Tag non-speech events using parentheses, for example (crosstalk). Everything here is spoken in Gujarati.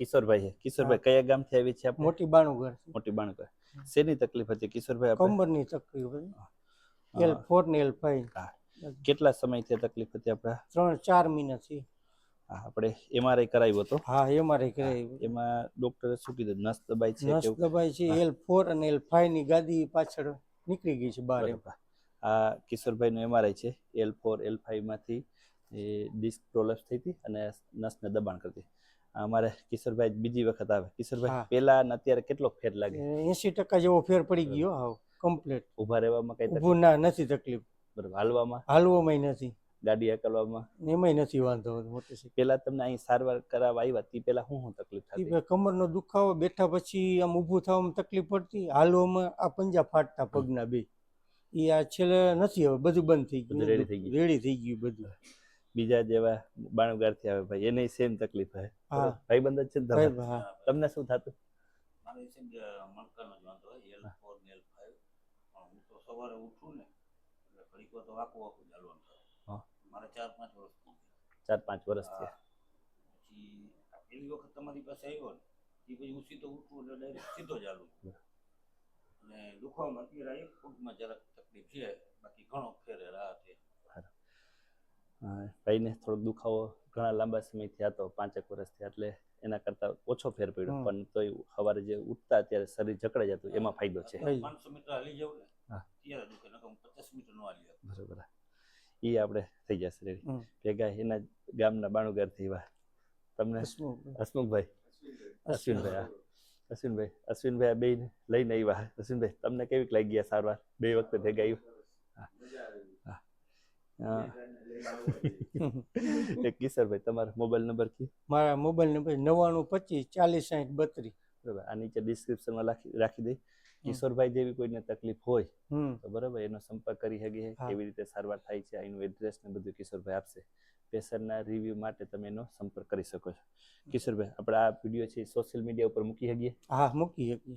કિશોરભાઈ છે. કિશોરભાઈ કયા ગામથી આવી છે આપણે મોટી બાણુગર મોટી બાણુગર શેની તકલીફ હતી? કિશોરભાઈ આપણે કમરની તકલીફ હતી. એલ ફોર ને એલ ફાઈવ. કેટલા સમયથી તકલીફ હતી આપણે? ત્રણ ચાર મહિનાથી હા, આપણે એમઆરઆઈ કરાવ્યો હતો. હા એમઆરઆઈ કરાવ્યો એમાં ડોક્ટરે શું કીધું? નસ દબાઈ છે નસ દબાઈ છે. એલ ફોર અને એલ ફાઈવની ગાદી પાછળ નીકળી ગઈ છે બહાર આ કિશોરભાઈ કિશોરભાઈનું એમઆરઆઈ છે. એલ ફોર એલમાંથી એ ડિસ્ક પ્રોલેપ્સ થઈ હતી અને નસને દબાણ કરતી. અમારે કિશોરભાઈ બીજી વખત આવે. કિશોરભાઈ પહેલા પેલા ને અત્યારે કેટલો ફેર લાગે? એસી ટકા જેવો ફેર પડી ગયો હાવ કમ્પ્લીટ ઊભા રહેવામાં કઈ ઊભું ના નથી તકલીફ. બરાબર હાલવામાં? હાલવામાં નથી. ગાડી હકલવામાં? એમાંય નથી વાંધો મોટી પેલા તમને અહીં સારવાર કરાવવા આવ્યા તી પેલા શું શું તકલીફ થતી? કમરનો દુખાવો બેઠા પછી આમ ઊભું થવામાં તકલીફ પડતી. હાલવામાં આ પંજા ફાટતા પગના બે. એ આ છેલ્લે નથી હવે બધું બંધ થઈ ગયું. રેડી થઈ ગયું. રેડી થઈ ગયું બધું. બીજા જેવા બાણુગારથી આવે ભાઈ એને સેમ તકલીફ હે. હા. ભાઈ બંધ જ છે તમે? તમને શું થતું? મારે છે મણકાનો જ વાંધો હોય એલ ફોર ને એલ ફાઈવ હું તો સવારે ઉઠું ને એટલે ઘડીક તો આખું આખું ચાલવાનું થાય. મારે ચાર પાંચ વર્ષ ચાર પાંચ વર્ષ થયા. પછી પેલી વખત તમારી પાસે આવ્યો ને એ પછી હું સીધો ઉઠું એટલે ડાયરેક્ટ સીધો ચાલુ અને દુખવામાં અત્યારે એક ફૂટમાં જરાક તકલીફ છે બાકી ઘણો ફેરે ભાઈને થોડોક દુખાવો ઘણા લાંબા સમયથી હતો પાંચેક વર્ષથી એટલે એના કરતા ઓછો ફેર પડ્યો. પણ તોય સવારે જે ઉઠતા ત્યારે શરીર જકડાઈ જતું એમાં ફાયદો છે. બરોબર. એ આપણે થઈ જશે રેડી. ભેગા એના ગામના બાણુગારથી એવા. તમને? હસમુખ. હસમુખભાઈ. અશ્વિનભાઈ હા. અશ્વિનભાઈ અશ્વિનભાઈ આ બેયને લઈને આવ્યા. અશ્વિનભાઈ તમને કેવીક લાગી ગયા સારવાર? બે વખતે ભેગા આવ્યું? હા. હા. (laughs) એક કિશોરભાઈ તમારો મોબાઈલ નંબર કી મારા મોબાઈલ નંબર નવ્વાણું પચીસ ચાલીસ સાઠ બત્રીસ. બરાબર. આ નીચે ડિસ્ક્રિપ્શનમાં રાખી રાખી દઈ કિશોરભાઈ જેવી કોઈને તકલીફ હોય તો બરાબર એનો સંપર્ક કરી શકીએ કેવી રીતે સારવાર થાય છે એનું એડ્રેસ ને બધું કિશોરભાઈ આપશે. પેશન્ટના રિવ્યુ માટે તમે એનો સંપર્ક કરી શકો છો. કિશોરભાઈ આપણે આ વીડિયો છે સોશિયલ મીડિયા ઉપર મૂકી શકીએ હા મૂકી શકીએ